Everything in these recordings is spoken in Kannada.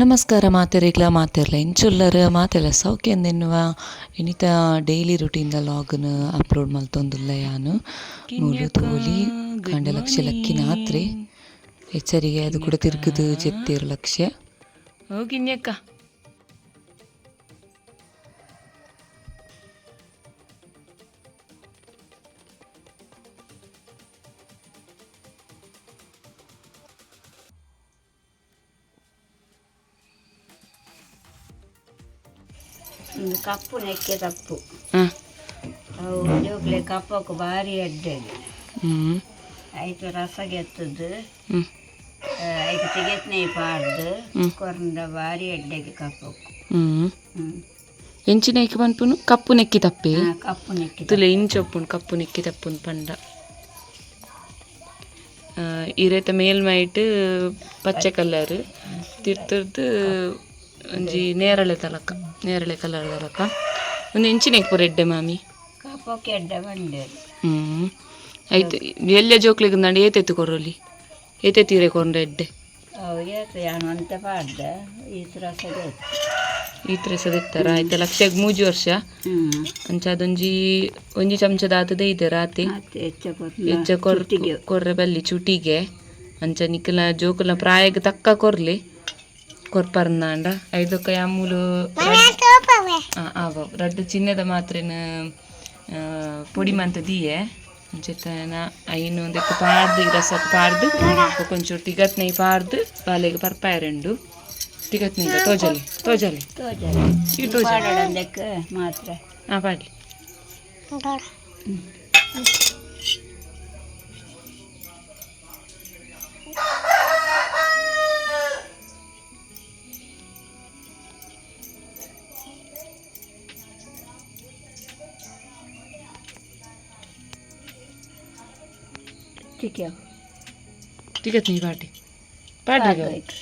ನಮಸ್ಕಾರ ಮಾತೆರೆಗ್ಲ ಮಾತೆರ್ಲ. ಇಂಚುಲ್ಲರ್ ಮಾತೆಲ್ಲ ಸೌಖ್ಯಂದೆನ್ನುವ ಎನಿತ ಡೈಲಿ ರುಟೀನ್ ದ ಲಾಗ್ನ್ ಅಪ್ಲೋಡ್ ಮಲ್ತೊಂದುಲ್ಲ ಯಾನು. ಮೂಲು ತೋಲಿ ಕಂಡ ಲಕ್ಷ ಲಕ್ಕಿನ ಆತ್ರೆ ಎಚ್ಚರಿಗೆ ಅದು ಕೂಡ ತಿರುಗುದು ಜೆತ್ತಿರು ಲಕ್ಷ್ಯ. ಹೋಗಿನ್ಯಕ್ಕ ಕಪ್ಪು ನೆಕ್ಕೆ ತಪ್ಪು ಹಾಂ ಅವು ಜೋಗ್ಲೆ ಕಪ್ಪಕ್ಕೆ ಭಾರಿ ಅಡ್ಡೆ ಹ್ಞೂ ಆಯ್ತು ರಸಗೆ ಎತ್ತದ್ದು ಹ್ಞೂ ಆಯ್ತು ತೆಗೆತ್ನೇ ಪಾಡ್ದು. ಹ್ಮ್. ಕೊರಂದ ಭಾರಿ ಅಡ್ಡೆಗೆ ಕಪ್ಪಕ್ಕು ಹ್ಞೂ ಹ್ಞೂ ಪನ್ಪುನು ಕಪ್ಪು ನೆಕ್ಕಿ ತಪ್ಪೆ? ಕಪ್ಪು ನೆಕ್ಕಿ ತುಲೆ ಇಂಚೊಪ್ಪುನು ಕಪ್ಪು ನೆಕ್ಕಿ ತಪ್ಪುನು ಪಂಡ. ಇರೇತ ಮೇಲ್ಮೈಟ್ ಪಚ್ಚೆ ಕಲರ್ ತಿರ್ತರ್ದು ಒಂಜಿ ನೇರಳೆ ತಲಕ ನೇರಳೆ ಕಲರ್ ತಲಕ. ಒಂದು ಎಂಚಿನ ಪೂರ ಎಡ್ಡೆ ಮಾಮಿ? ಕಪ್ಪಕ್ಕೆ ಅಡ್ಡೆ ಬಂಡೆ. ಹ್ಞೂ ಆಯ್ತು ಎಲ್ಲ ಜೋಕ್ಲಿಗೆ ನಾನು ಏತೆತ್ತು ಏತೆ ಏತೆತ್ತೀರೆ ಕೊಂಡ್ರೆ ಎಡ್ಡೆ ಅಂತ ಪಾಡ್ದೆ ಈತ ಸದ ಈ ಸದಿತ್ತಾರ ಆಯ್ತು ಲಕ್ಷಕ್ಕೆ ಮೂಜಿ ವರ್ಷ? ಅಂಚ ಅದೊಂಜಿ ಒಂಜಿ ಚಮಚದ ಆತದ ಇದೆ ರಾತಿ? ಮತ್ತೆ ಹೆಚ್ಚ ಹೆಚ್ಚ ಕೊರ್ ಕೊರ್ರೆ ಬಲ್ಲಿ ಚುಟಿಗೆ ಅಂಚ ನಿಕ್ಕಲ ಜೋಕುಲ ಪ್ರಾಯಕ್ಕೆ ತಕ್ಕ ಕೊರ್ಲಿ. ಕೊರ್ಪರ್ನಾಂಡ. ಐದಕ್ಕ ಯಾಮೂಲು ಆವ ರಡ್ಡು ಚಿನ್ನದ ಮಾತ್ರೆನ ಆ, ಪೊಡಿ ಮಂತ ದೀಯೆ. ಅಂಚೆತನ ಐನು ಒಂದಕ್ಕೆ ಪಾಡ್ದು ಈ ರಸ ಪಾಡ್ದು ಕೊಂಚೂರು ತಿಗತ್ನೆ ಪಾಡ್ದು ಬಾಲೆಗೆ ಪರ್ಪಾಯ ರೆಂಡು ತಿಗತ್ನೆ ಈಗ ತೋಜಲಿ ತೋಜಲಿ. ತೋಜಲೆ. ಮಾತ್ರ. ಹಾಂ ಪಾಡ್ಲಿ. ಚಿಕ್ಕ ತಿಗತ್ನಿ ಪಾಟಿ ಪಾಡ್ಲಿ ಈಗ. ಆಯ್ತು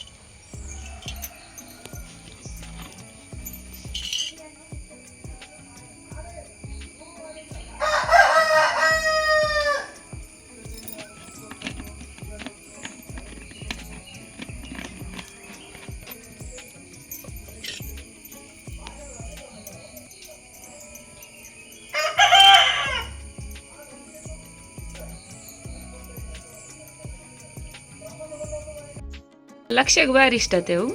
ಲಕ್ಷಕ್ಕೆ ಬಾರಿ ಇಷ್ಟ ತೇವು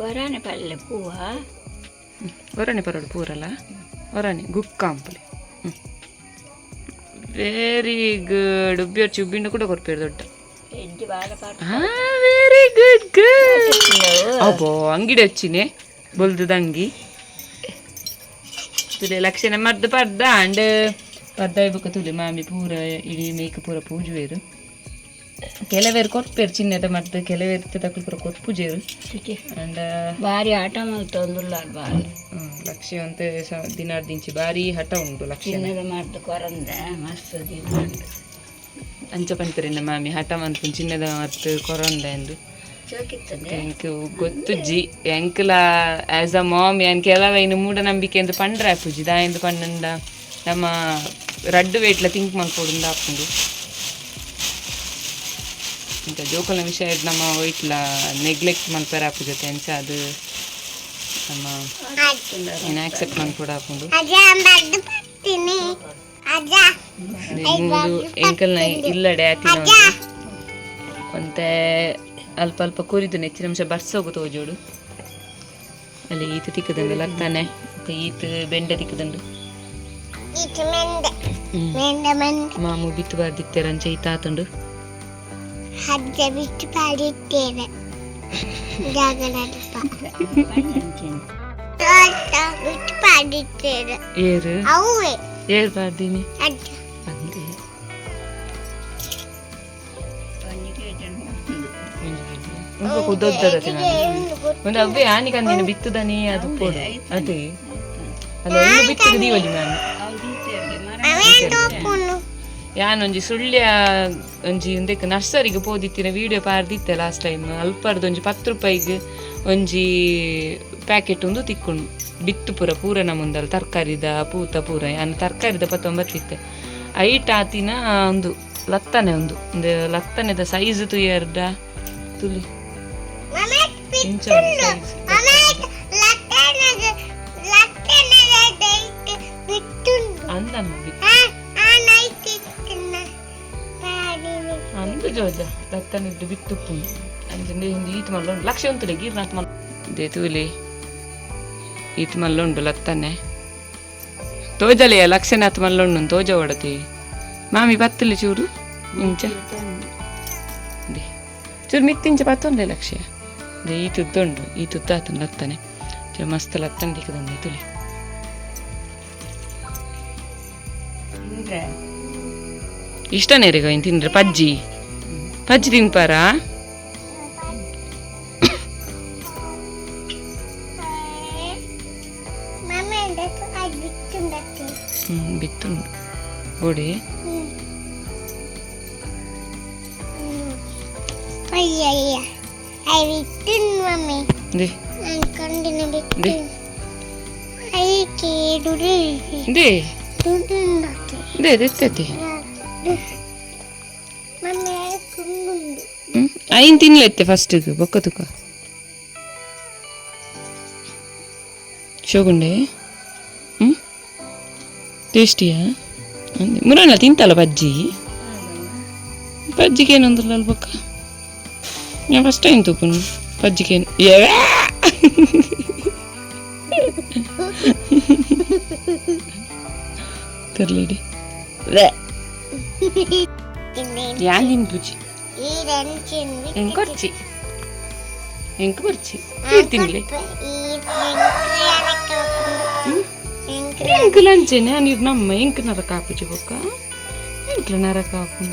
ವರಾಣೆ ಪಲ್ಲೆ ಪೂವ. ವರಾಣೆ ಪರೋಡು ಪೂರಲ್ಲ? ವರಾಣೆ ಗುಕ್ಕಾಂಪಲಿ. ವೆರಿ ಗುಡ್ ಉಬ್ಬಿಯರ್ಚಿ ಉಬ್ಬಿಂಡು ಕೂಡ ಕೊಡ್ಪೇರು ದೊಡ್ಡ. ವೆರಿ ಗುಡ್ ಗುಡ್ ಅಬ್ಬೋ ಅಂಗಡಿ ಹಚ್ಚಿನೆ ಬೊಲ್ದು ದಂಗಿ. ತುಲೆ ಲಕ್ಷಣ ಮರ್ದು ಪರ್ದ ಅಂಡ್ ಪರ್ದ ಇಬ್ಬಕ ತುಲೆ ಮಾಮಿ ಪೂರ ಇಡೀ ಮೇಕ್ ಪೂರ ಪೂಜುವೇರು ಕೆಲವೇರು ಕೊರ್ಪೇರು ಚಿನ್ನದ ಮರ್ದು ಕೆಲವೇರು ತಕ್ಕಳು ಪೂರ ಕೊರ್ಪುಜೇರು ಅಂಡ್ ಭಾರಿ ಆಟ ಮಲ್ತೊಂದುಲ್ಲ ಬಾರಿ ಲಕ್ಷ ಅಂತ ದಿನಾರ್ ದಿಂಚಿ ಭಾರಿ ಹಠ ಉಂಟು ಲಕ್ಷ ಚಿನ್ನದ ಮಾಡ್ದು ಕೊರಂದ ಮಸ್ತ್ ಅಂಚ ಪಂಪರಿನ ಮಾಮಿ ಹಠ ಮಂತು ಚಿನ್ನದ ಮತ್ತು ಕೊರಂದ ಎಂದು. ಗೊತ್ತುಜ್ಜಿ ಎಂಕ್ಲ ಆಸ್ ಅ ಮಾಮ್ ಎನ್ ಕೆಲವ ಇನ್ನು ಮೂಢನಂಬಿಕೆ ಎಂದು ಪಂಡ್ರೆ ಆಪುಜಿ ದಾ ಎಂದು ಪಂಡಂಡ ನಮ್ಮ ರಡ್ಡು ವೇಟ್ಲ ತಿಂಕ್ ಮಾಡ್ಕೊಡು ಹಾಕೊಂಡು. ಅಂತ ಜೋಕಲ್ನ ವಿಷಯ ನಮ್ಮ ವೈಟ್ಲ ನೆಗ್ಲೆಕ್ಟ್ ಮಲ್ಪರ ಆಪುಜತೆ ಎಂಚ ಅದು ನಮ್ಮ ಏನು ಆಕ್ಸೆಪ್ಟ್ ಮಾಡ್ಕೊಡ ಹಾಕೊಂಡು. ಮೂರು ಎಂಕಲ್ನ ಇಲ್ಲಡೆ ಆತಿನ ಒಂತೆ ಅಲ್ಪ ಅಲ್ಪ ಕುರಿದು ನೆಚ್ಚಿನ ಅಂಶ ಬರ್ಸೋಗು ತೋಜೋಡು ಅಲ್ಲಿ ಈತ ತಿಕ್ಕದಂಡು ಲಗ್ತಾನೆ ಈತ ಬೆಂಡೆ ತಿಕ್ಕದಂಡು. ಮಾಮು ಬಿತ್ತು ಬಾರ್ದಿತ್ತೆ ಅಂಚೆ ಈತ ಆತಂಡು හත් ගැවිච්ච පලිත්තේව දාගනට පඩිත්තේද ඒර. අව්ේ ඒ පදින කුදොද්දරතින හොඳ ඔබේ ආනිකන්දින බිත්තු දනේ අතු පොඩ. අතේ අ බිත්තු දීවලිමන්න ಯಾನೊಂಜಿ ಸುಳ್ಯ ಒಂಜಿ ಒಂದಕ್ಕೆ ನರ್ಸರಿಗೆ ಪೋದಿತ್ತಿನ ವಿಡಿಯೋ ಪಾರ್ದಿತ್ತೆ ಲಾಸ್ಟ್ ಟೈಮ್ ಅಲ್ಪರ್ದು ಒಂಜಿ ಪತ್ತು ರೂಪಾಯಿಗೆ ಒಂಜಿ ಪ್ಯಾಕೆಟ್ ಒಂದು ತಿಕ್ಕೊಂಡು. ಬಿತ್ತು ಪೂರ ಪೂರ ಮುಂದಲ್ಲ ತರಕಾರಿದ ಪೂತ ಪೂರ ಯಾನ್ ತರಕಾರಿದ ಪತ್ತೊಂಬತ್ತಿತ್ತೆ ಐಟ್ ಆತಿನ ಒಂದು ಲತ್ತನೆ ಒಂದು ಒಂದು ಲತ್ತನೆದ ಸೈಜ್ ತುಯರ್ದ ತುಲಿ. ಅಂದಮ್ಮ ಅಂದ ಜೋಜ ಲತ್ತನಿದ್ದು ಬಿತ್ತುಪ್ಪು ಅಂಜಂಡೆ ಹಿಂದಿ ಈತ್ ಮಲ್ಲೊಂಡು. ಲಕ್ಷ ಉಂಟುಲೆ ಗೀರ್ನಾಥ್ ಮಲ್ಲ. ದೇ ತೂಲಿ ಈತ್ ಮಲ್ಲೊಂಡು ಲತ್ತನೆ. ತೋಜಲೆಯ ಲಕ್ಷನಾಥ್ ಮಲ್ಲೊಂಡು ತೋಜ ಹೊಡತಿ ಮಾಮಿ ಬತ್ತಲೆ ಚೂರು ಇಂಚ. ದೇ. ಚೂರು ಮಿತ್ತಿಂಚ ಪತ್ತೊಂದೆ ಲಕ್ಷ. ದೇ ಈ ತುದ್ದೊಂಡು ಈ ತುತ್ತ ಆತನ ಲತ್ತನೆ. ಚೂರು ಮಸ್ತ್ ಲತ್ತಂಡಿಕದೊಂದು ತುಲಿ. ತಿಂದ್ರೆ? ಇಷ್ಟನೇ ರೀ ಗೋಯಿನ್ ತಿನ್ರಿ ಪಜ್ಜಿ. ಪಜ್ಜಿ ತಿನ್ಪಾರಾ ಮಮ್ಮಿ ಅದಕ್ಕೆ ಅದು ಬಿಟ್ಟುಂಡತ್ತೆ ಹ್ಞೂ ಬಿತ್ತುಂಡು ಗೋಡಿ ಅಯ್ಯ ಅಯ್ಯ ಐ ಬಿಟ್ಟುಂಡು ಮಮ್ಮಿ ದೇ ಅನ್ಕೊಂಡಿನ ದೇ ಬಿಟ್ಟು ಐ ಕೇಡುರೆ ದೇ ಹ್ಞೂ ಐನ್ ತಿನ್ಲೆತ್ತೆ ಫಸ್ಟಿಗೆ ಬೊಕ್ಕ ತುಕ ಶೋಗುಂಡೆ ಹ್ಞೂ ಟೇಸ್ಟಿಯಾ ಅಂದೆ ಮುರಣ್ಣ ತಿಂತಲ್ಲ ಬಜ್ಜಿ ಬಜ್ಜಿಗೆ ಏನೊಂದಿಲ್ಲ ಅಲ್ ಬೊಕ್ಕ ನಾ ಫಸ್ಟ್ ಟೈಮ್ ತೂಪುನು ಬಜ್ಜಿಗೆ ಏ ತರ್ಲಿಡಿ ತಿನ್ನೇನು ಯಾನ್ ತಿನ್ಪುಜಿ ಈ ರಂಚಿಂದು ఇంక ನಮ್ಮ ಎಂಕ್ ನರ ಕಾಪುಜಿ ಬೊಕ್ಕ ಎಂಕ್ಲ ನರ ಕಾಪು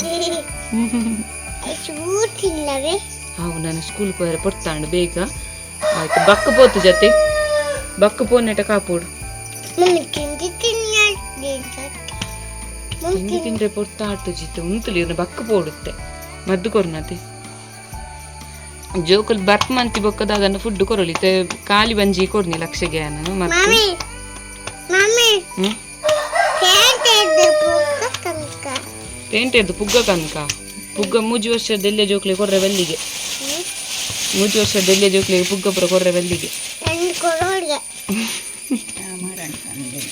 ಚೂಟಿಲ್ಲವೇ ಅವು ನಾನು ಸ್ಕೂಲ್ ಹೋದ್ರೆ ಪೊಡ್ತಾಂಡು ಬೇಗ. ಆಯ್ತು ಬಕ್ಕ ಪೋತು ಜೊತೆ. ಬಕ್ಕ ಪೋನೆಟ ಕಾಪೋಡು. ಮಮ್ಮಿ ತಿಂದು ತಿನ್ನಿ ತಿಂಡಿ ತಿಂದ್ರೆ ಆಟು ಜಿತ್ತೆ ಉಂತಲಿ ಬಕ್ಕ ಪೋಡುತ್ತೆ. ಮದ್ದು ಕೊರ್ನತೆ ಜೋಕಲ್ ಬರ್ಪ್ ಮಂತಿ ಬೊಕ್ಕದಾಗ ಫುಡ್ ಕೊರಳಿತೆ ಖಾಲಿ ಬಂಜಿ ಕೊಡ್ನಿ ಲಕ್ಷಗೆ ನಾನು ಮತ್ತೆ. ಪೇಂಟ್ ಎದ್ದು ಪುಗ್ಗ ಕನಕ. ಪುಗ್ಗ ಮೂಜಿ ವರ್ಷ ಎಲ್ಲೇ ಜೋಕ್ಲಿ ಕೊರ್ರೆ ಬೆಲ್ಲಿಗೆ. ಮೂಜಿ ವರ್ಷ ಎಲ್ಲೇ ಜೋಕ್ಲಿ ಪುಗ್ಗ ಪುರ ಕೊರ್ರೆ ಬೆಲ್ಲಿಗೆ.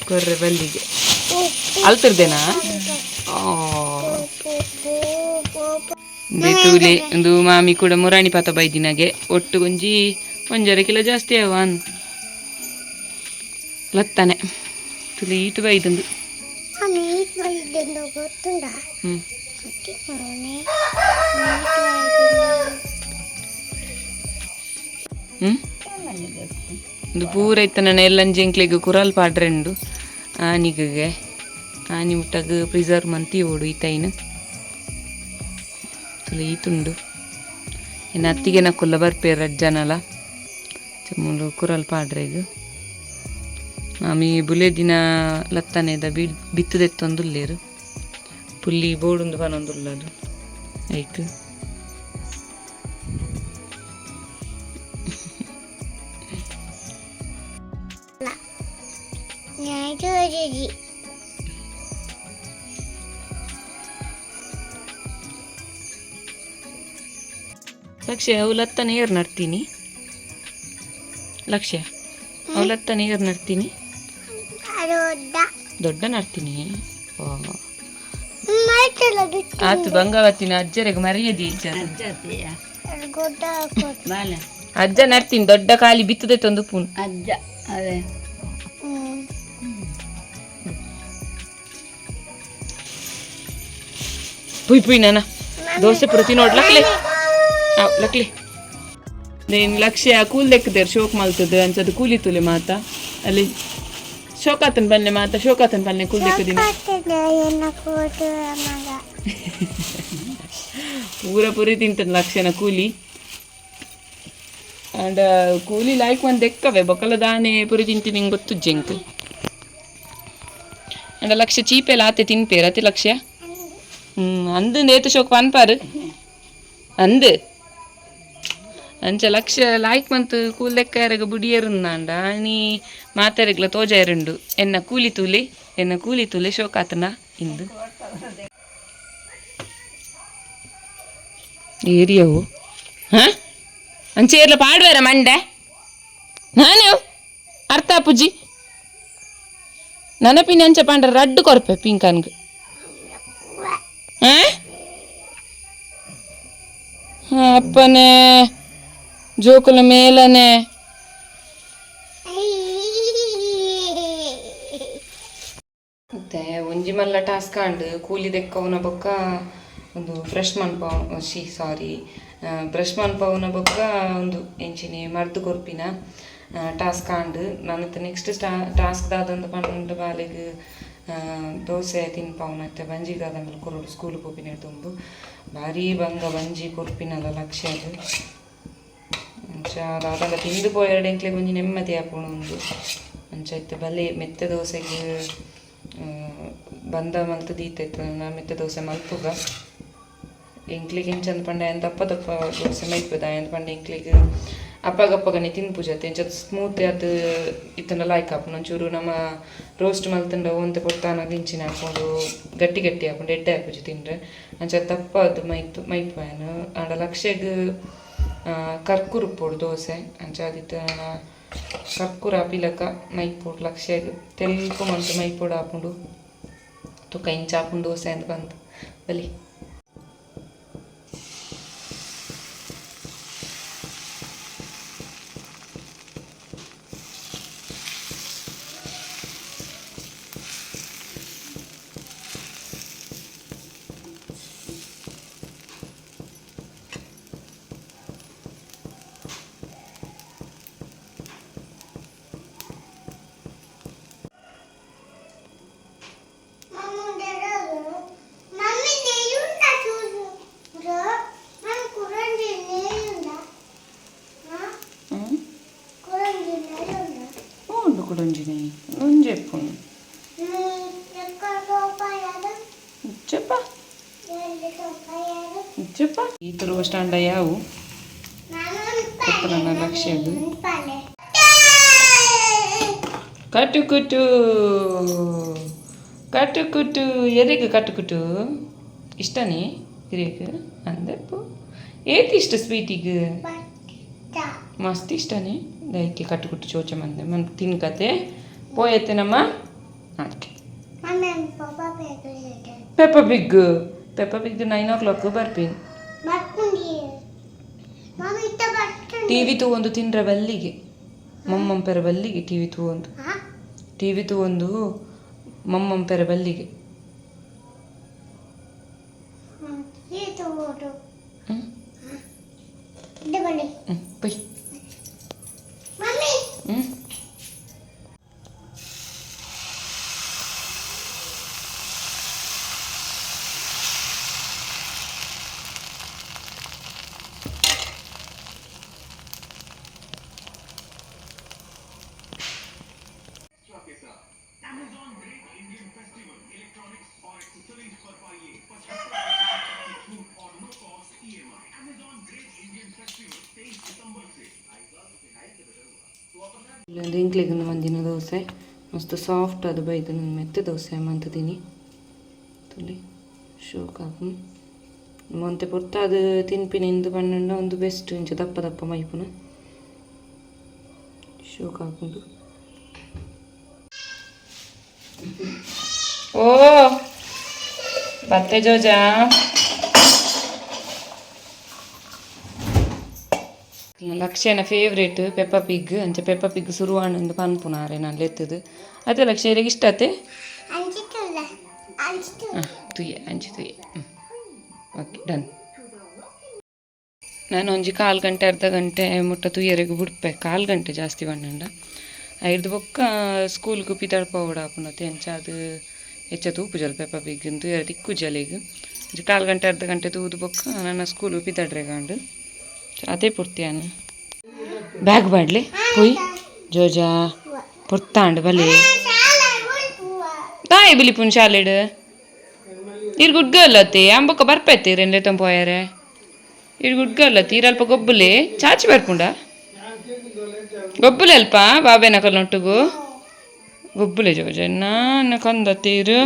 ಕೊರ್ರೆ ಬೆಲ್ಲಿಗೆ. ಅಲ್ತಿರ್ದೇನಾ? ತೂಲೆ ಒಂದು ಮಾಮಿ ಕೂಡ ಮುರಾಣಿ ಪಾತ ಬೈದಿನಾಗೆ ಒಟ್ಟು ಒಂಜಿ ಒಂಜರ ಕಿಲೋ ಜಾಸ್ತಿ ಅವನ್ ಲತ್ತಾನೆ. ತುಲಿ ಈಟು ಬೈದಂದು. ಒಂದು ಪೂರ ಇತ್ತನ ಎಲ್ಲಂಜಿ ಎಂಕ್ಲೆಗ್ ಕುರಲ್ ಪಾಡ್ರೆಂಡು. ಆನಿಗೆ ಆನಿ ಮುಟ್ಟಾಗ ಪ್ರಿಸರ್ವ್ ಮಂತಿ ಓಡು ಈತೈನು ಈತುಂಡು ಇನ್ನು ಅತ್ತಿಗೆ ನಕ್ಕುಲ್ಲ ಬರ್ಪೇರು ರಜ್ಜನಲ ಚಮ್ಮಲು ಕುರಲ್ ಪಾಡ್ರೆಗ್ ಮಾಮಿ ಬುಲೆ ದಿನ ಲತ್ತನೆದ ಬಿ ಬಿತ್ತದೆತ್ತೊಂದುಲ್ಲೇರು ಪುಲ್ಲಿ ಬೋಡುಂದು ಪನೊಂದುಲ್ಲದು ಐಕ್ ഞാൻ ചോദിച്ചു ಲಕ್ಷ್ಯ ಅವಲತ್ತ ನೀರು ನಡ್ತೀನಿ. ಲಕ್ಷ್ಯ ಅವಲತ್ತ ನೀರು ನಡ್ತೀನಿ. ದೊಡ್ಡ ನಡ್ತೀನಿ. ಆತು ಬಂಗಾವತಿನ ಅಜ್ಜರಿಗೆ ಮರೆಯದಿ ಅಜ್ಜ ನಡ್ತೀನಿ ದೊಡ್ಡ ಖಾಲಿ ಬಿತ್ತದೆ ತಂದು ಪೂನ್ ಅಜ್ಜ ಅದೇ. ಪುಯ್ ಪುಯ್ ನಾನ ದೋಸೆ ಪ್ರತಿ ನೋಡ್ ಲಕ್ಲೆ. ನೀನು ಲಕ್ಷ್ಯ ಕೂಲ್ ಲೆಕ್ಕದೇರ್ ಶೋಕ್ ಮಲ್ತದ ಅಂಚದು ಕೂಲಿ ತುಲೆ ಮಾತ. ಅಲ್ಲಿ ಶೋಕಾತನ್ ಬನ್ನೆ ಮಾತ ಶೋಕಾತನ್ ಬನ್ನೆ ಕೂಲ್ ಮಗ? ಪೂರ ಪುರಿ ತಿಂತದ ಲಕ್ಷಣ ಕೂಲಿ. ಅಂಡ್ ಕೂಲಿ ಲೈಕ್ ಒಂದು ದೆಕ್ಕವೆ ಬೊಕ್ಕಲ ದಾನೆ ಪುರಿ ತಿಂತೀನಿ ನಿಂಗೆ ಗೊತ್ತು ಜಂಕ್. ಅಂಡ ಲಕ್ಷ್ಯ ಚೀಪೆಲ್ಲ ಆತೆ ತಿನ್ಪೇರ ಅತಿ ಲಕ್ಷ್ಯ? ಹ್ಞೂ ಅಂದು ನೇತು ಶೋಕ್ ಪನ್ಪಾರು. ಅಂದು. ಅಂಚ ಲಕ್ಷ ಲಾಯ್ಕ್ ಮಂತ್ ಕೂಲ್ ಲೆಕ್ಕ ಯಾರಗ ಬುಡಿಯರುಂದ ಅಂಡ ನೀ ಮಾತಾರಿಗ್ಲ ತೋಜ ಎರಂಡು ಎನ್ನ ಕೂಲಿ ತೂಲೆ ಎನ್ನ ಕೂಲಿ ತೂಲೆ ಶೋಕ್ ಆತನ ಇಂದು. ಏರಿಯಾವು? ಹಾಂ? ಅಂಚೇರ್ಲ ಪಾಡ್ವೇರ ಮಂಡೆ? ನಾನು ಅರ್ಥ ಪುಜಿ. ನನಪಿನ ಅಂಚ ಪಾಂಡ್ರ ರಡ್ಡು ಕೊರ್ಪೆ ಪಿಂಕನ್ಗೆ. ಆ? ಹಾ, ಅಪ್ಪನೇ. ಮೇಲನೆ. ಮತ್ತೆ ಒಂಜಿ ಮಲ್ಲ ಟಾಸ್ಕ್ ಆಂಡ್ ಕೂಲಿ ದೆಕ್ಕವನ ಬೊಕ್ಕ ಒಂದು ಫ್ರೆಶ್ ಮನ್ಪವ ಶಿ ಸಾರಿ ಬ್ರಷ್ ಮನ್ಪವನ ಬೊಕ್ಕ ಒಂದು ಎಂಚಿನಿ ಮರ್ದು ಕೊರ್ಪಿನ ಟಾಸ್ಕ್ ಆಂಡ್ ನಾನು ನೆಕ್ಸ್ಟ್ ಸ್ಟಾ ಟಾಸ್ಕ್ ದಾದಂದು ಪಂಡ ಬಾಲೆಗ್ ದೋಸೆ ತಿನ್ಪವನತ್ತೆ ಬಂಜಿ ದಾದಂಗಲ್ ಕೊರೋಡು ಸ್ಕೂಲ್ ಪೋಪಿನ ತುಂಬು ಭಾರಿ ಬಂಗ ಬಂಜಿ ಕೊರ್ಪಿನದ ಲಕ್ಷ್ಯ ಅದು. ದಾದಂಗ ತಿಂದು ಪೋಯರ್ಡ್ ಎಂಕ್ಲೆ ಒಂಜಿ ನೆಮ್ಮದಿ ಆಪುಣ ಒಂದು ಅಂಚ ಇತ್ತೆ ಬಲೆ, ಮೆತ್ತೆ ದೋಸೆಗೆ ಬಂದ ಮಲ್ತು ದೀತೈತೆ ನಾ ಮೆತ್ತೆ ದೋಸೆ ಮಲ್ಪುಗ ಎಂಕ್ಲಿಗೆ ಹೆಂಚಂದ ಪಂಡ ಎಂತ ದಪ್ಪ ದಪ್ಪ ದೋಸೆ ಮೈಪದ ಎಂತ ಪಂಡ ಎಂಕ್ಲಿಗೆ ಅಪ್ಪಗಪ್ಪಗನೆ ತಿನ್ಪುಜತೆ ಎಂಚ ಸ್ಮೂತ್ ಅದು ಇತ್ತಂಡ ಲಾಯ್ಕ್ ಹಾಪುನ ಒಂಚೂರು ನಮ್ಮ ರೋಸ್ಟ್ ಮಲ್ತಂಡ ಒಂತ ಪೊಟ್ಟಾನ ದಿಂಚಿನ ಹಾಕೊಂಡು ಗಟ್ಟಿ ಗಟ್ಟಿ ಹಾಕೊಂಡು ಎಡ್ಡೆ ಹಾಪುಜಿ ತಿಂಡ್ರೆ ಅಂಚ ದಪ್ಪ ಅದು ಮೈತು ಮೈಪಾಯನು ಆಂಡ ಲಕ್ಷೆಗ್ ಕರ್ಕುರು ಪೋಡು ದೋಸೆ ಅಂಚಾದಿತ್ತ ಆದಿತ್ತ ಆಪಿಲಕ ಪಿಲಕ ಲಕ್ಷ ಲಕ್ಷೆಗ್ ತೆಲ್ಕು ಮಂತು ಮೈಪೋಡು ಹಾಕೊಂಡು ತುಕ ಇಂಚ ದೋಸೆ ಅಂತ ಬಂತು. ಬಲಿ ಒಂದಿನಿ ಒಂಜೆ ಎಪ್ಪು ಇಚ್ಚಪ್ಪ ಇಚ್ಚಪ್ಪ ಈ ತುರುವ ಸ್ಟಾಂಡ ಯಾವ ಕೊಪ್ಪನ ಲಕ್ಷ್ಯ ಅದು ಕಟುಕುಟು ಕಟುಕುಟು ಎರಿಗೆ ಕಟುಕುಟು ಇಷ್ಟನೇ ಹಿರಿಯಕ್ಕೆ ಅಂದಪ್ಪು ಏತಿ ಇಷ್ಟ ಸ್ವೀಟಿಗೆ ಮಸ್ತ್ ಇಷ್ಟನೇ ಇದಕ್ಕೆ ಕಟ್ಟಿ ಕೊಟ್ಟು ಚೋಚ ಮಂದೆ ಮನ್ ತಿನ್ಕತೆ ಪೋಯತ್ತೆ ನಮ್ಮ ಅದಕ್ಕೆ Peppa Pig Peppa Pig. Nine o'clock ಬರ್ತೀನಿ. ಟಿವಿ ತೂ ಒಂದು ತಿನ್ರೆ ಬಲ್ಲಿಗೆ. ಮಮ್ಮಂಪೆರ ಬಲ್ಲಿಗೆ ಟಿವಿ ತೂ ಒಂದು ಟಿವಿ ತೂ ಒಂದು ಮಮ್ಮಂಪೆರ ಬಲ್ಲಿಗೆ. ಹ್ಞೂ ಇಲ್ಲೊಂದು ಇಂಕ್ಲಿಗೆ ಮಂದಿನ ದೋಸೆ ಮಸ್ತ್ ಸಾಫ್ಟ್ ಅದು ಬೈದು ನಾನು ಮೆತ್ತೆ ದೋಸೆ ಮಂತದೀನಿ ತುಳಿ ಶೋಕ್ ಹಾಕು ಮೊಂತೆ ಪೊರ್ತ ಅದು ತಿನ್ಪಿನ ಇಂದು ಬಣ್ಣ ಒಂದು ಬೆಸ್ಟ್ ಇಂಚ ದಪ್ಪ ದಪ್ಪ ಮೈಪುನ ಶೋಕ್ ಹಾಕೊಂಡು ಓ ಬತ್ತೆ ಜೋಜಾ ലക്ഷ്യനെ ഫേവറേറ്റ് പെപ്പ പിഗ് അഞ്ച പെപ്പ പിഗ് സുറുവാണെന്ന് പൺപുണാറേ നല്ല എത്തത് അത് ലക്ഷ്യയിലേക്ക് ഇഷ്ടത്തെ തുയ്യ അഞ്ച് തുയ്യ ಓಕೆ ಡನ್ ನಾನು ಒಂಜಿ ಕಾಲು ಗಂಟೆ ಅರ್ಧ ಗಂಟೆ ಮುಟ್ಟ ತುಯ್ಯರಿಗೆ ಬಿಡ್ಪೆ ಕಾಲು ಗಂಟೆ ಜಾಸ್ತಿ ಬಣ್ಣಂಡ. ಐದು ಬೊಕ್ಕ ಸ್ಕೂಲ್ಗೆ ಪಿತಾಡ್ಪೋಡ ಪುನತೆ ಎಂಚ ಅದು ಹೆಚ್ಚ ತೂಪು ಜಲ್ ಪೆಪ್ಪ ಬೀಗಿನ ತುಯ್ಯರ ದಿಕ್ಕು ಜಲಿಗೆ. ಕಾಲು ಗಂಟೆ ಅರ್ಧ ಗಂಟೆ ತೂದು ಬೊಕ್ಕ ನನ್ನ ಸ್ಕೂಲ್ಗೆ ಪಿತಾಡ್ರೆ ಕಂಡು ಅದೇ ಪುರ್ತಿಯಾನ ಬ್ಯಾಗ್ ಬಾಡ್ಲಿ, ಪುಯ್, ಜೋಜಾ, ಪುರ್ತಾಂಡ್, ಬಲಿ. ತಾಯಿ ಬಿಲಿ ಪುನ್ ಶಾಲೆಡ್. ಇರ್ ಗುಡ್ ಗರ್ಲ್ ಅತಿ ಅಂಬಕ ಬರ್ಪೈತಿ ರೆಂಡೆ ತಂಪೋಯಾರೆ ಇರ್ ಗುಡ್ ಗರ್ಲ್ ಅತಿ ಇರಲ್ಪ ಗೊಬ್ಬಲಿ. ಚಾಚಿ ಬರ್ಪುಂಡ? ಗೊಬ್ಬುಲೆ ಅಲ್ಪ ಬಾಬೇನ ಕಲ್ಲೊಟ್ಟಿಗೂ ಗೊಬ್ಬುಲೆ ಜೋಜ, ನಾನ ಕಂದ ತೀರು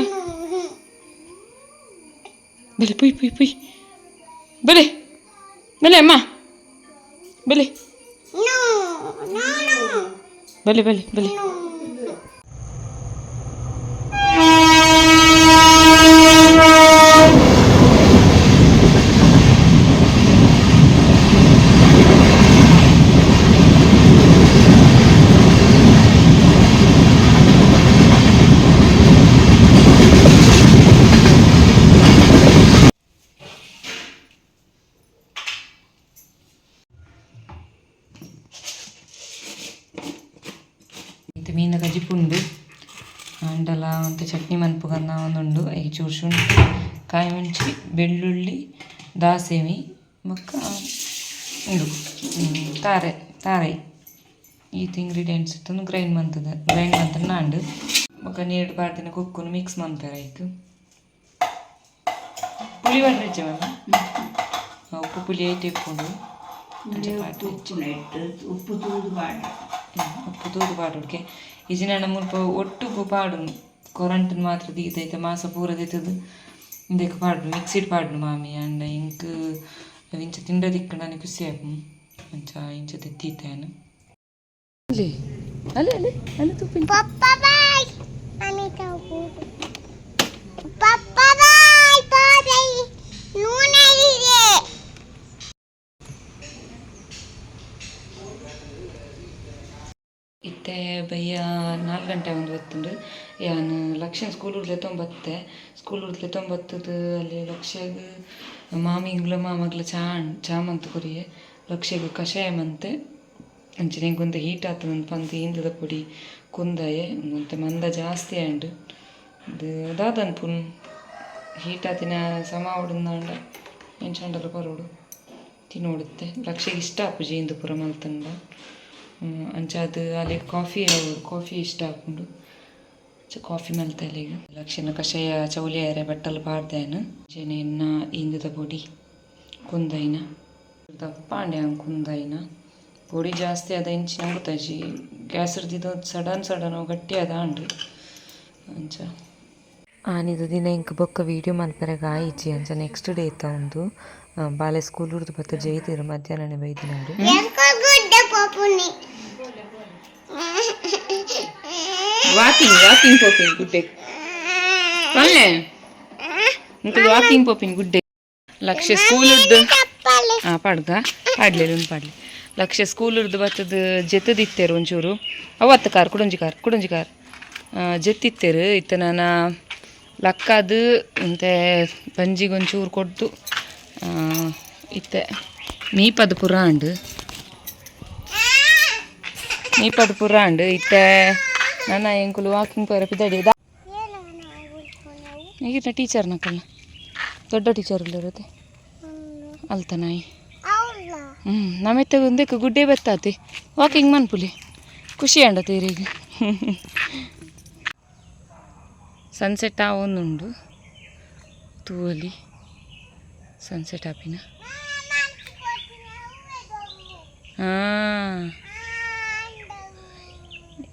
ಬಲಿ, ಪುಯ್ ಪುಯ್ ಪುಯ್. ಬಲಿ, ಬಲೆ, ಅಮ್ಮ. ಬಲಿ No, no, no. ಬಲಿ ಬಲಿ ಬಲಿ ಇದು ದಾಸೆಮಿ ಮಕ್ಕ ಇದು ತಾರೆ ತಾರೆ. ಈತ್ ಇಂಗ್ರೀಡಿಯೆಂಟ್ಸ್ ಇತ್ತು ಗ್ರೈಂಡ್ ಮಂತದ ಗ್ರೈಂಡ್ ಮಂತ್ರ ನಾಂಡು. ಬೊಕ್ಕ ನೀರು ಬಾರ್ದಿನ ಕುಕ್ಕುನು ಮಿಕ್ಸ್ ಮಂತಾರ ಆಯ್ತು ಪುಳಿ ಬಡ್ರಿಜ್ಜೆ ಮ್ಯಾಮ್? ಉಪ್ಪು ಪುಳಿ ಐತೆ ಇಟ್ಕೊಂಡು. ಉಪ್ಪು ಉಪ್ಪು ತೂದು ಬಾಡ ಉಪ್ಪು ತೂದು ಪಾಡುಡ್ಕೆ ಇಜಿನ ಮುಲ್ಪ ಒಟ್ಟು ಪಾಡು ಕೊರಂಟನ್ ಮಾತ್ರ ದೀತೈತೆ ಮಾಸ ಪೂರ ದೀತದು. ಇಂದಕ್ಕೆ ಪಾಡು ಮಿಕ್ಸಿಡ್ ಪಾಡು ಮಾಮಿ ಅಂಡ ಇಂಕ್ ಇಂಚ ತಿಂಡ ದಿಕ್ಕ ನನಗೆ ಖುಷಿ ಆಪು ಅಂಚ ಇಂಚ ತೆತ್ತೀತೇನು ಅಲ್ಲಿ ಅಲ್ಲಿ ಅಲ್ಲಿ ಅಲ್ಲಿ ತುಪ್ಪಿನ Papa, bye. Anita, Papa, bye. Bye. ನೂನೆ ಇದೆ ಇತ್ತೆ ಬಯ್ಯ ನಾಲ್ಕು ಗಂಟೆ ಒಂದು ಬತ್ತುಂಡು ಯಾನ್ ಲಕ್ಷ ಸ್ಕೂಲ್ ಉಡ್ಲೆ ತೊಂಬತ್ತೆ. ಸ್ಕೂಲ್ ಉರ್ಲೆ ತೊಂಬತ್ತದು ಅಲ್ಲಿ ಲಕ್ಷಗ್, ಮಾಮಿಂಗ್ಲ, ಮಾಮಗ್ಲ ಚಾ ಚಾ ಮಂತ್ ಕೊರಿಯೆ. ಲಕ್ಷಗ್ ಕಷಾಯ ಮಂತೆ. ಅಂಚನೆ ಕೊಂತ ಹೀಟ್ ಆತದ ಪಂತ ಹಿಂದದ ಪುಡಿ, ಕುಂದಯೆ, ಒಂತೆ ಮಂದ ಜಾಸ್ತಿ ಆಂಡು ಇದು ದಾದನ್ ಪುನ್ ಹೀಟ್ ಆತಿನ ಸಮ ಉಡುಂದಾಂಡ ಎಂಚಾಂಡಲ್ಲ ಪರೋಡು ತಿನ್ನೋಡುತ್ತೆ. ಲಕ್ಷಗೆ ಇಷ್ಟ ಆಪುಜಿ ಇಂದು ಪುರ ಮಲ್ತಂಡ. ಅಂಚ ಅದು ಅಲ್ಲಿ ಕಾಫಿ ಕಾಫಿ ಇಷ್ಟ ಹಾಕೊಂಡು ಅಂಚೆ ಕಾಫಿ ಮಲ್ತ ಈಗ. ಲಕ್ಷಣ ಕಷಾಯ ಚೌಲಿಯಾರೆ ಬಟ್ಟಲು ಪಾಡ್ದೇನು ಜನ ಇಂದದ ಪೊಡಿ ಕುಂದೈನ. ಪಾಂಡ್ಯ ಕುಂದೈನ. ಪೊಡಿ ಜಾಸ್ತಿ ಅದ ಇಂಚಿನ ಗೊತ್ತಾಜಿ ಗ್ಯಾಸ್ ಹಿಡ್ದಿದ್ದು ಸಡನ್ ಸಡನ್ ಗಟ್ಟಿ ಅದ ಅಂಡ್ರಿ ಅಂಚ. ಆನಿದು ದಿನ ಇಂಕ ಬೊಕ್ಕ ವೀಡಿಯೋ ಮಲ್ಪರೆ ಆಯಿಜಿ ಅಂಚ ನೆಕ್ಸ್ಟ್ ಡೇ ಇತ್ತ ಒಂದು ಬಾಲೆ ಸ್ಕೂಲ್ ಉರ್ದು ಬತ್ತ ಜೈತಿರು ಮಧ್ಯಾಹ್ನನೇ ಬೈದಿನಾರು ವಾಕಿಂಗ್ ವಾಕಿಂಗ್ ಪೋಪಿನ್ ಗುಡ್ಡೆ ಅಲ್ಲೇ ಇಂಕ ವಾಕಿಂಗ್ ಪೋಪಿನ್ ಗುಡ್ಡೆ ಲಕ್ಷ ಸ್ಕೂಲ್ ಉಡ್ದು ಚಪ್ಪಲಿ ಆ ಪಾಡ್ಗ? ಪಾಡ್ಲಿಲ್ಲ ಒಂದು ಪಾಡ್ಲಿ. ಲಕ್ಷ ಬತ್ತದ ಜೆತ್ತದಿತ್ತೇರು ಒಂಚೂರು. ಅವತ್ತು ಕಾರ್ ಕುಡಂಜಿ ಕಾರ್ ಕುಡಂಜಿ ಕಾರ್. ಜೆತ್ತಿತ್ತೇರು. ಇತ್ತ ನಾನು ಲಕ್ಕದು ಮತ್ತು ಬಂಜಿಗೆ ಒಂಚೂರು ಇತ್ತೆ ಆ, ಇತ್ತೆ. ಮೀಪದ ಪುರಾಂಡ್. ಮೀಪದ ಪುರಾಂಡ್ ಇತ್ತೆ ನನ್ನ ಎಂಕುಲು ವಾಕಿಂಗ್ ಪೋರೆ ಪಿದಡಿ ಈಗಿನ ಟೀಚರ್ ನಕಲ್ಲ ದೊಡ್ಡ ಟೀಚರ್ ಇರುತ್ತೆ. ಅಲ್ತನಾಯಿ ನಾಯಿ. ಹ್ಞೂ ನಮ್ಮೆತ್ತ ಒಂದಕ್ಕೆ ಗುಡ್ಡೆ ಬತ್ತಾತಿ. ವಾಕಿಂಗ್ ಮನ್ಪುಲಿ ಖುಷಿ ಅಂಡ ಈಗ. ಸನ್ಸೆಟ್ ಆವೊಂದುಂಡು. ತೂವಲಿ. ಸನ್ಸೆಟ್ ಆಪಿನ. ಹಾಂ.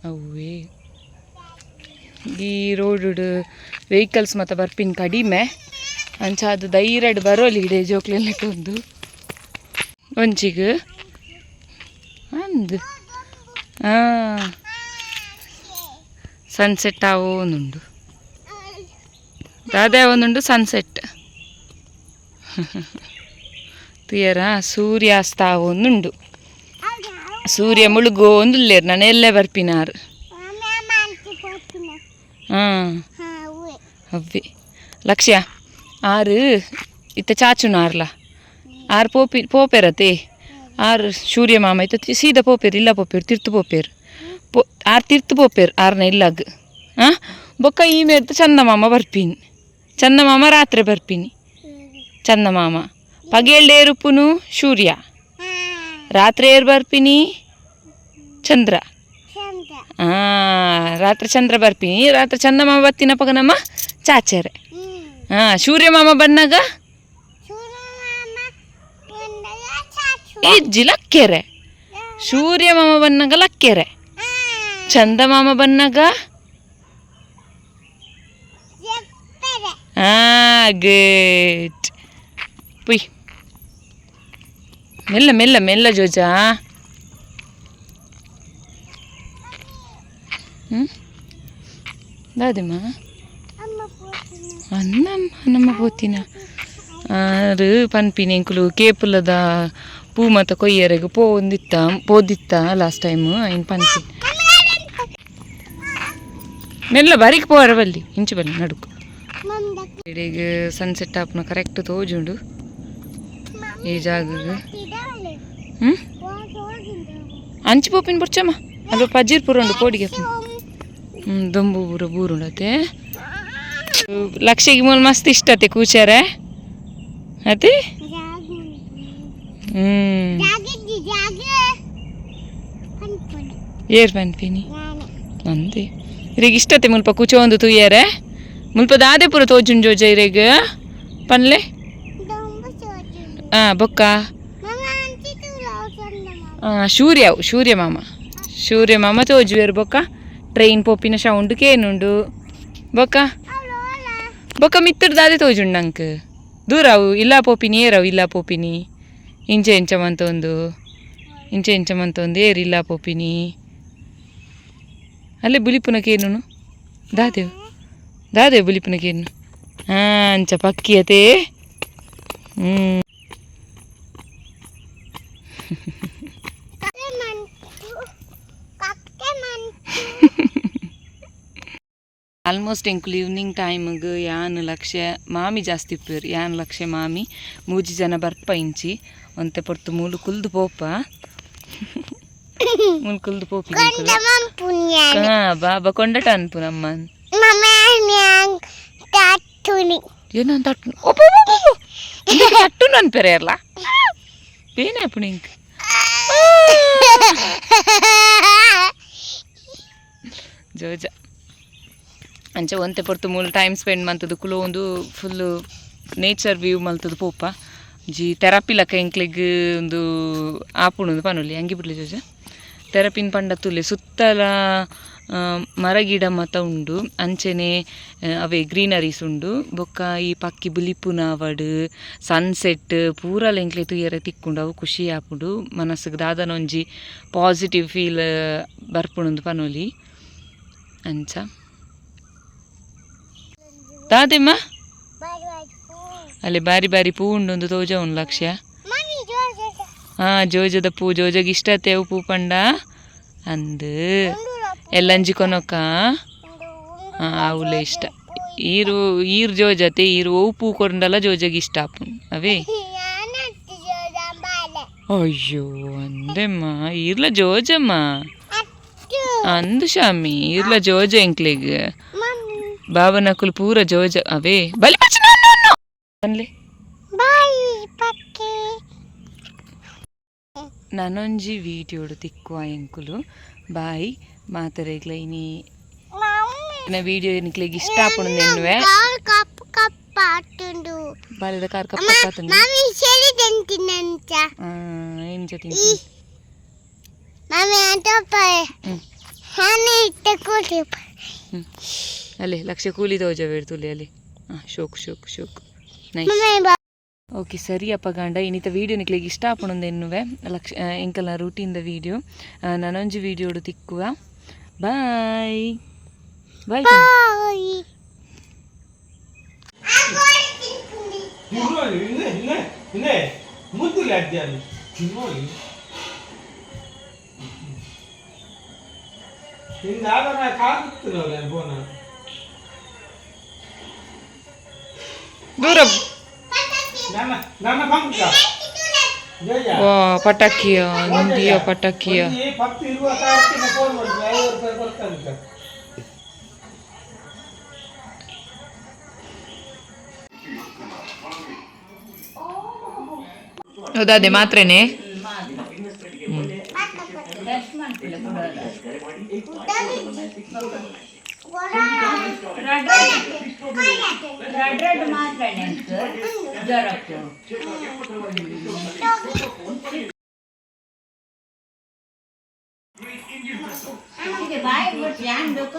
ಅವೇ. ಈ ರೋಡ್ ವೆಹಿಕಲ್ಸ್ ಮತ್ತು ಬರ್ಪಿನ ಕಡಿಮೆ. ಅಂಚ ಅದು ಧೈರ್ಯಡ್ ಬರೋಲಿ ಇಡೇ ಜೋಕ್ಲೆಲ್ಲ ಒಂದು ಒಂಚಿಗೆ. ಅಂದು. ಸನ್ಸೆಟ್ ಆವೋ ಒಂದುಂಡು ದಾದೆ ಒಂದುಂಡು ಸನ್ಸೆಟ್ ತುಯರ ಸೂರ್ಯಾಸ್ತ ಆವೋ ಒಂದುಂಡು ಸೂರ್ಯ ಮುಳುಗೋ ಒಂದುಲ್ಲೇರು ನಾನು ಎಲ್ಲೇ ಬರ್ಪಿನಾರು ಹಾಂ. ಅವ್ವೆ ಲಕ್ಷ್ಯ ಆರು ಇತ್ತ ಚಾಚುನಾರ್ಲ ಆರು ಪೋಪಿ ಪೋಪೆರತೆ ಆರು ಸೂರ್ಯ ಮಾಮ ಇತ್ತ ಸೀದ ಪೋಪೇರು ಇಲ್ಲ ಪೋಪೆರ್ ತಿರ್ತು ಪೋಪೇರು? ಪೋ ಆರು ತಿರ್ತು ಪೋಪೇರು ಆರ್ನ ಇಲ್ಲಾಗ. ಹಾಂ? ಬೊಕ್ಕ ಈ ಚಂದ ಮಾಮ ಬರ್ಪೀನಿ ಚಂದಮಾಮ ರಾತ್ರಿ ಬರ್ಪೀನಿ ಚಂದಮಾಮ ಪಗೇಳ್ಡೇರುಪ್ಪುನು ಸೂರ್ಯ. ರಾತ್ರಿ ಏರ್ ಬರ್ಪಿನಿ? ಚಂದ್ರ. ಹಾ ರಾತ್ರಿ ಚಂದ್ರ ಬರ್ಪಿನಿ. ರಾತ್ರಿ ಚಂದಮಾಮ ಬತ್ತಿನ ಪಗ ನಮ್ಮ ಚಾಚೆರೆ. ಹಾ ಸೂರ್ಯ ಮಾಮ ಚಾಚು. ಇಜ್ಜಿ ಲಕ್ಕೆರೆ. ಸೂರ್ಯ ಮಾಮ ಬಂದಾಗ ಲಕ್ಕೆರೆ. ಚಂದ ಮಾಮ ಬಂದಾಗ? ಜಪ್ಪರೆ ಹಾಂ ಗುಡ್. ಪುಯ್. ಮೆಲ್ಲ ಮೆಲ್ಲ ಮೆಲ್ಲ ಜೋಜಾ ಹ್ಞೂ ದಾದಿಮ್ಮ అన్నం అన్నమ్మ పోతిన ಆರು ಪನ್ಪಿನ ಎಂಕುಲು ಕೇಪುಲದ ಪೂ ಮತ್ತ ಕೊಯ್ಯರೆಗೆ ಪೋಂದಿತ್ತ ಪೋದಿತ್ತ ಲಾಸ್ಟ್ ಟೈಮ್ ಐನ್ ಪನ್ಪಿ ಮೆಲ್ಲ ಬರಿಕ್ ಪೋರ ಬಲ್ಲಿ ಇಂಚು ಬಲ್ಲಿ ನಡುಕು ಈಗ ಸನ್ಸೆಟ್ ಆಪ್ನ ಕರೆಕ್ಟ್ ತೋಜುಂಡು ಈ ಜಾಗಗೆ ಹ್ಞೂ ಅಂಚು ಪೋಪಿನ ಬುರ್ಚಮ್ಮ? ಅದು ಪಜೀರ್ ಪುರ ಉಂಡು ಕೋಡಿಗೆ. ಹ್ಞೂ ದೊಂಬು ಪೂರ ಬೂರುಂಡತೆ. ಲಕ್ಷಿಗೆ ಮೂಲ ಮಸ್ತ್ ಇಷ್ಟತೆ ಕೂಚಾರೆ. ಅತಿ? ಹ್ಮ್. ಏರ್ ಪನ್ಪಿನಿ. ನಂದಿ. ಇರಿಗೆ ಇಷ್ಟತೆ ಮುಲ್ಪ ಕೂಚೊಂದು ತುಯ್ಯಾರೆ. ಮುಲ್ಪ ದಾದೆ ಪೂರ ತೋಜುನ್ ಜೋಜ ಇರೆಗ್. ಪನ್ಲೆ. ಬೊಕ್ಕ? ಸೂರ್ಯ ಸೂರ್ಯ ಮಾಮ. ಸೂರ್ಯ ಮಾಮ ತೋಜುವೆರು ಬೊಕ್ಕ? ಟ್ರೈನ್ ಪೋಪಿನ ಸೌಂಡ್ ಕೇನುಂಡು. ಬೊಕ್ಕ? ಬೊಕ್ಕ ಮಿತ್ತಡ್ ದಾದೆ ತೋಜುಂಡು ನಂಕ್. ದೂರ ಅವು, ಇಲ್ಲ ಪೋಪಿನಿ ಏರವು ಇಲ್ಲ ಪೋಪಿನಿ. ಇಂಚೆ ಇಂಚ ಮಂತೊಂದು. ಇಂಚೆ ಇಂಚ ಮಂತೊಂದು, ಏರು, ಇಲ್ಲ ಪೋಪಿನಿ. ಅಲ್ಲೇ ಬುಲಿಪುನಕೇನು ದಾದೇವು. ದಾದೇವು ಬುಲಿಪುನಕೇನು ಹಾಂ ಅಂಚ ಪಕ್ಕಿಯತೆ. ಹ್ಞೂ ಆಲ್ಮೋಸ್ಟ್ ಎಂಕುಲು ಈವ್ನಿಂಗ್ ಟೈಮ್ಗೆ ಯಾನ್ ಲಕ್ಷ ಮಾಮಿ ಜಾಸ್ತಿ ಇಪ್ಪರು ಯಾನ್ ಲಕ್ಷ ಮಾಮಿ ಮೂಜಿ ಜನ ಬರ್ಪ ಇಂಚಿ. ಒಂತೆ ಪೊರ್ತು ಮೂಲು ಕುಲ್ದು ಪೋಪ. ಮೂಲು ಕುಲ್ದು ಪೋಪಿ ಬಾಬ ಕೊಂಡಟ ಅನ್ಪು ನಮ್ಮ ಏನಂತ ಅಟ್ಟು ನನ್ ಪೆರೆ ಅಲ್ಲ ಬೇನೆ ಪುಣಿಂಕ್ ಜೋಜ. ಅಂಚ ಒಂತೆ ಪೊರ್ತು ಮೂಲ ಟೈಮ್ ಸ್ಪೆಂಡ್ ಮಂತದು ಕುಲೋ ಒಂದು ಫುಲ್ಲು ನೇಚರ್ ವ್ಯೂ ಮಲ್ತದು ಪೋಪ. ಜಿ ಥೆರಪಿ ಲಕ್ಕ ಎಂಕ್ಲೆಗ್ ಒಂದು ಆಪುಣದು ಪನುಲಿ. ಹಂಗೆ ಬಿಡ್ಲಿ ಜೋಜ. ಥೆರಪಿನ ಪಂಡ ತುಲೆ ಸುತ್ತಲ ಆ, ಮರ ಗಿಡ ಮತ ಉಂಡು ಅಂಚೆನೆ ಅವೇ ಗ್ರೀನರೀಸ್ ಉಂಡು. ಬೊಕ್ಕ ಈ ಪಕ್ಕಿ ಬುಲಿಪುನ ಆವಡ್ ಸನ್ಸೆಟ್ ಪೂರ ಲೆಂಕ್ಲೆ ತುಯ್ಯರೆ ತಿಕ್ಕೊಂಡು ಅವು ಖುಷಿ ಆಪುಂಡು. ಮನಸ್ಸಿಗೆ ದಾದನ ಒಂಜಿ ಪಾಸಿಟಿವ್ ಫೀಲ್ ಬರ್ಪುಣಂದು ಪನೊಲಿ. ಅಂಚ. ದಾದೆಮ್ಮ ಅಲ್ಲಿ ಬಾರಿ ಬಾರಿ ಪೂ ಉಂಡು ಒಂದು ತೋಜ ಉಂಡು ಲಕ್ಷ್ಯ. ಹಾ ಜೋಜದ ಪೂ ಜೋಜಗೆ ಇಷ್ಟತೆ ತೇವು ಪೂ ಪಂಡ? ಅಂದ್. ಎಲ್ಲಂಜಿ ಕೊನೊಕ್ಕ ಹಾ ಅವಳೆ ಇಷ್ಟ ಈರು ಈರ್ ಜೋಜತೆ ಈರು ಓ ಪೂ ಕೊಂಡಲ್ಲ ಜೋಜಗೆ ಇಷ್ಟ ಆಪುನ್ ಅವೇ ಅಯ್ಯೋ ಅಂದೆಮ್ಮ ಈರ್ಲ ಜೋಜಮ್ಮ ಅಂದು ಶಾಮಿ ಈರ್ಲ ಜೋಜ ಎಂಕ್ಲೆಗ್ ಬಾಬನಕುಲು ಪೂರ ಜೋಜ ಅವೇ ಬಲಿ ಬಚ್ಚ ಅನ್ಲೆ ನನೊಂಜಿ ವೀಡಿಯೋಡು ತಿಕ್ಕುವ ಎಂಕುಲು ಬಾಯ್ ಮಮ್ಮಿ. ಸರಿ ತಿಂತೀನಂತ ಏನ್ ಜೊತೆ ಮಮ್ಮಿ ಅಂತ ಹ್ಮ್. ಹಣ್ಣು ಇಟ್ಟ ಕೂತಿ ಅಲ್ಲೇ ಲಕ್ಷ ಕೂಲಿ ತೋಜ ಬೇಡ್ತುಲಿ ಅಲ್ಲಿ. ಹಾಂ ಶೋಕ್ ಶೋಕ್ ಶೋಕ್. ನೈಸ್ ಓಕೆ ಸರಿ ಅಪ್ಪ ಗಂಡ ಇನ್ನಿತ ವೀಡಿಯೋ ನಿಕ್ಲಿಗೆ ಇಷ್ಟ ಆಪುಣಂದು ಎನ್ನುವೆ ಲಕ್ಷ ಎಂಕಲ್ನ ರೂಟೀನ್ದ ವೀಡಿಯೋ ವಿಡಿಯೋ ವೀಡಿಯೋಡು ತಿಕ್ಕುವ. ಬಾಯ್ ಬಾಯ್ ಬಾಯ್ ತಿನ್ನೋಲಿ ಇನ್ನೇ ಇನ್ನೇ ಇನ್ನೇ ಪಟಾಕಿಯ ಹಿಂದಿಯ ಪಟಾಕಿಯ. ತಾರೀಕಿನ ಫೋನ್ ಮಾಡಿದ್ರೆ ಐವತ್ತು ರೂಪಾಯಿ ಕೊಡ್ತಾನೆ ಹೌದಾದೆ ಮಾತ್ರೇನೆ ಎರಡು ಮಾತ್ರ ನೆನ್ಪು ಜ್ವರಕ್ಕೆ ಅದಕ್ಕೆ ಬಾಯಿ ಬಿಟ್ಟು ಯಾನ್ ಬೇಕು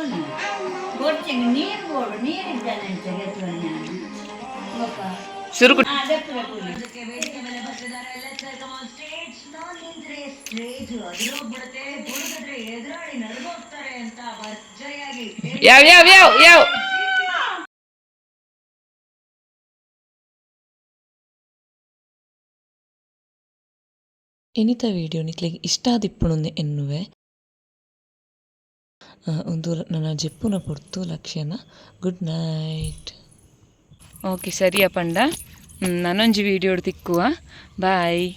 ಗೊತ್ತಿಗೆ ನೀರು ಬೋಡು ನೀರು ಇದ್ದಾನೆ ಅಂತ ನಾನು ಸುರುಕು ಅದಕ್ಕೆ ಬೇಕು ಯಾವ ಯಾವ ಯಾವ ಯಾವ ವಿಡಿಯೋ ನಿಕ್ಲೆಗ್ ಇಷ್ಟ ಆದಿಪ್ಪುಣು ಎನ್ನುವೆ. ಒಂದು ನನ್ನ ಜೆಪ್ಪುನ ಪೊರ್ತು ಲಕ್ಷ್ಯನ. ಗುಡ್ ನೈಟ್ ಓಕೆ ಸರಿಯಾ ಪಂಡ. ನಾನೊಂಜಿ ವಿಡಿಯೋ ತಿಕ್ಕುವ. ಬಾಯ್